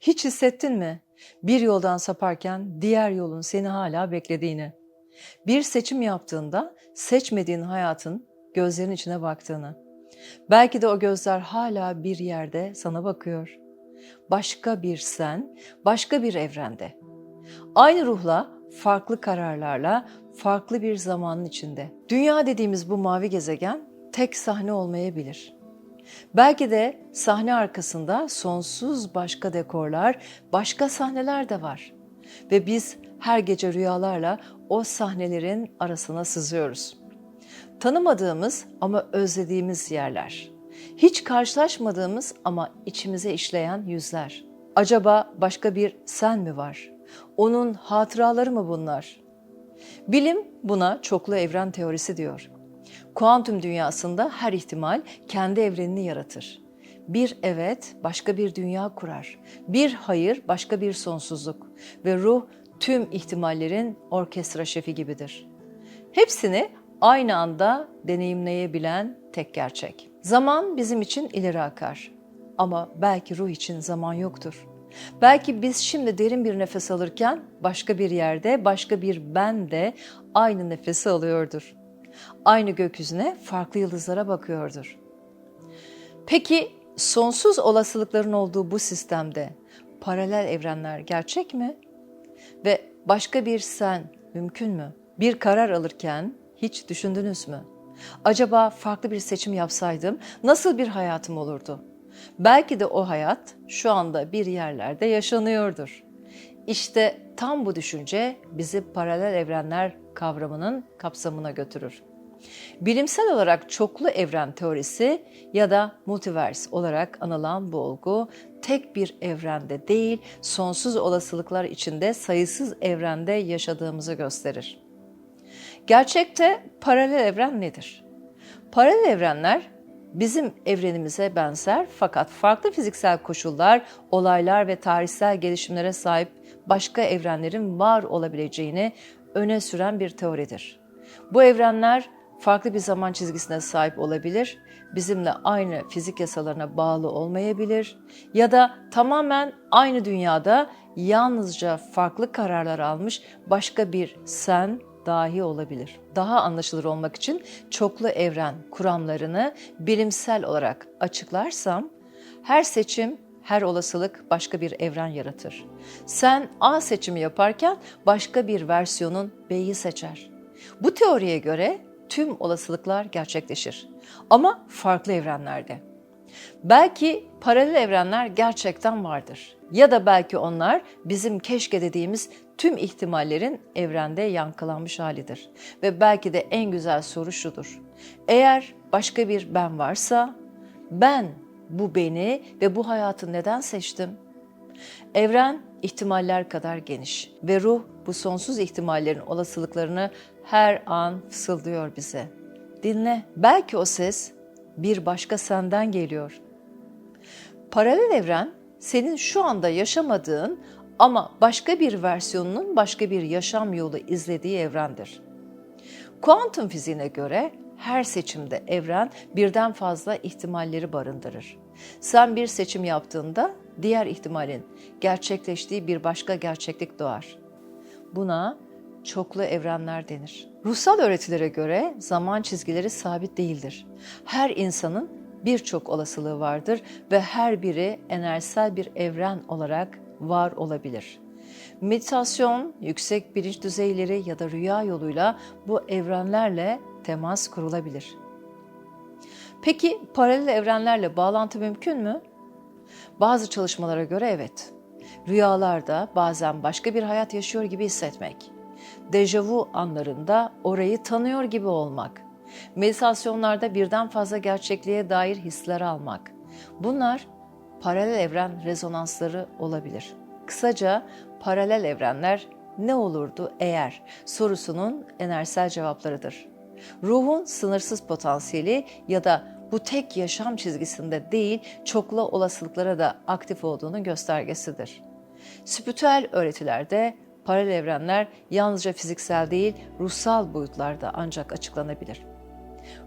Hiç hissettin mi? Bir yoldan saparken diğer yolun seni hala beklediğini. Bir seçim yaptığında seçmediğin hayatın gözlerin içine baktığını. Belki de o gözler hala bir yerde sana bakıyor. Başka bir sen, başka bir evrende. Aynı ruhla, farklı kararlarla, farklı bir zamanın içinde. Dünya dediğimiz bu mavi gezegen tek sahne olmayabilir. Belki de sahne arkasında sonsuz başka dekorlar, başka sahneler de var. Ve biz her gece rüyalarla o sahnelerin arasına sızıyoruz. Tanımadığımız ama özlediğimiz yerler. Hiç karşılaşmadığımız ama içimize işleyen yüzler. Acaba başka bir sen mi var? Onun hatıraları mı bunlar? Bilim buna çoklu evren teorisi diyor. Kuantum dünyasında her ihtimal kendi evrenini yaratır. Bir evet başka bir dünya kurar. Bir hayır başka bir sonsuzluk. Ve ruh tüm ihtimallerin orkestra şefi gibidir. Hepsini aynı anda deneyimleyebilen tek gerçek. Zaman bizim için ileri akar. Ama belki ruh için zaman yoktur. Belki biz şimdi derin bir nefes alırken başka bir yerde, başka bir ben de aynı nefesi alıyordur. Aynı gökyüzüne, farklı yıldızlara bakıyordur. Peki sonsuz olasılıkların olduğu bu sistemde paralel evrenler gerçek mi? Ve başka bir sen mümkün mü? Bir karar alırken hiç düşündünüz mü? Acaba farklı bir seçim yapsaydım nasıl bir hayatım olurdu? Belki de o hayat şu anda bir yerlerde yaşanıyordur. İşte tam bu düşünce bizi paralel evrenler kavramının kapsamına götürür. Bilimsel olarak çoklu evren teorisi ya da multiverse olarak anılan bu olgu tek bir evrende değil, sonsuz olasılıklar içinde sayısız evrende yaşadığımızı gösterir. Gerçekte paralel evren nedir? Paralel evrenler bizim evrenimize benzer fakat farklı fiziksel koşullar, olaylar ve tarihsel gelişimlere sahip başka evrenlerin var olabileceğini öne süren bir teoridir. Bu evrenler farklı bir zaman çizgisine sahip olabilir, bizimle aynı fizik yasalarına bağlı olmayabilir ya da tamamen aynı dünyada yalnızca farklı kararlar almış başka bir sen dahi olabilir. Daha anlaşılır olmak için çoklu evren kuramlarını bilimsel olarak açıklarsam her seçim her olasılık başka bir evren yaratır. Sen A seçimi yaparken başka bir versiyonun B'yi seçer. Bu teoriye göre tüm olasılıklar gerçekleşir ama farklı evrenlerde. Belki paralel evrenler gerçekten vardır. Ya da belki onlar bizim keşke dediğimiz tüm ihtimallerin evrende yankılanmış halidir. Ve belki de en güzel soru şudur. Eğer başka bir ben varsa ben bu beni ve bu hayatı neden seçtim? Evren ihtimaller kadar geniş ve ruh bu sonsuz ihtimallerin olasılıklarını her an fısıldıyor bize. Dinle, belki o ses bir başka senden geliyor. Paralel evren senin şu anda yaşamadığın ama başka bir versiyonunun başka bir yaşam yolu izlediği evrendir. Kuantum fiziğine göre her seçimde evren birden fazla ihtimalleri barındırır. Sen bir seçim yaptığında diğer ihtimalin gerçekleştiği bir başka gerçeklik doğar. Buna çoklu evrenler denir. Ruhsal öğretilere göre zaman çizgileri sabit değildir. Her insanın birçok olasılığı vardır ve her biri enerjisel bir evren olarak var olabilir. Meditasyon, yüksek bilinç düzeyleri ya da rüya yoluyla bu evrenlerle temas kurulabilir. Peki paralel evrenlerle bağlantı mümkün mü? Bazı çalışmalara göre evet. Rüyalarda bazen başka bir hayat yaşıyor gibi hissetmek. Dejavu anlarında orayı tanıyor gibi olmak. Meditasyonlarda birden fazla gerçekliğe dair hisler almak. Bunlar paralel evren rezonansları olabilir. Kısaca paralel evrenler ne olurdu eğer sorusunun enerjisel cevaplarıdır. Ruhun sınırsız potansiyeli ya da bu tek yaşam çizgisinde değil çoklu olasılıklara da aktif olduğunu göstergesidir. Spiritüel öğretilerde paralel evrenler yalnızca fiziksel değil ruhsal boyutlarda ancak açıklanabilir.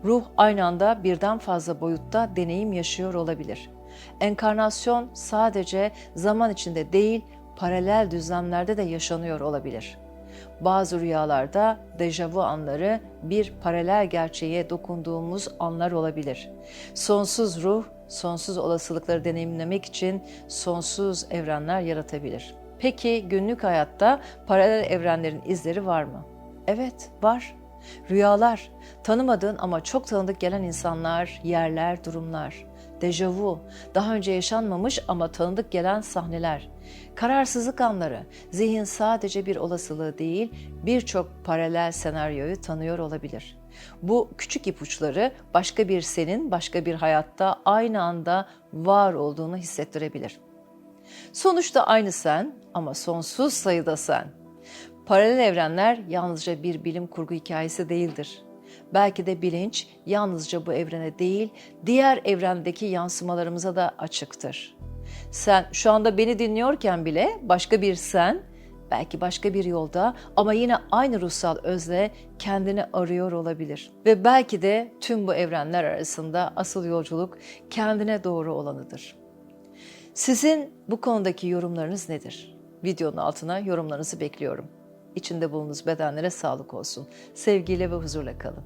Ruh aynı anda birden fazla boyutta deneyim yaşıyor olabilir. Enkarnasyon sadece zaman içinde değil, paralel düzlemlerde de yaşanıyor olabilir. Bazı rüyalarda dejavu anları bir paralel gerçeğe dokunduğumuz anlar olabilir. Sonsuz ruh, sonsuz olasılıkları deneyimlemek için sonsuz evrenler yaratabilir. Peki günlük hayatta paralel evrenlerin izleri var mı? Evet, var. Rüyalar, tanımadığın ama çok tanıdık gelen insanlar, yerler, durumlar. Dejavu, daha önce yaşanmamış ama tanıdık gelen sahneler. Kararsızlık anları, zihin sadece bir olasılığı değil, birçok paralel senaryoyu tanıyor olabilir. Bu küçük ipuçları başka bir senin, başka bir hayatta aynı anda var olduğunu hissettirebilir. Sonuçta aynı sen ama sonsuz sayıda sen. Paralel evrenler yalnızca bir bilim kurgu hikayesi değildir. Belki de bilinç yalnızca bu evrene değil, diğer evrendeki yansımalarımıza da açıktır. Sen şu anda beni dinliyorken bile başka bir sen, belki başka bir yolda ama yine aynı ruhsal özle kendini arıyor olabilir. Ve belki de tüm bu evrenler arasında asıl yolculuk kendine doğru olanıdır. Sizin bu konudaki yorumlarınız nedir? Videonun altına yorumlarınızı bekliyorum. İçinde bulunduğunuz bedenlere sağlık olsun. Sevgiyle ve huzurla kalın.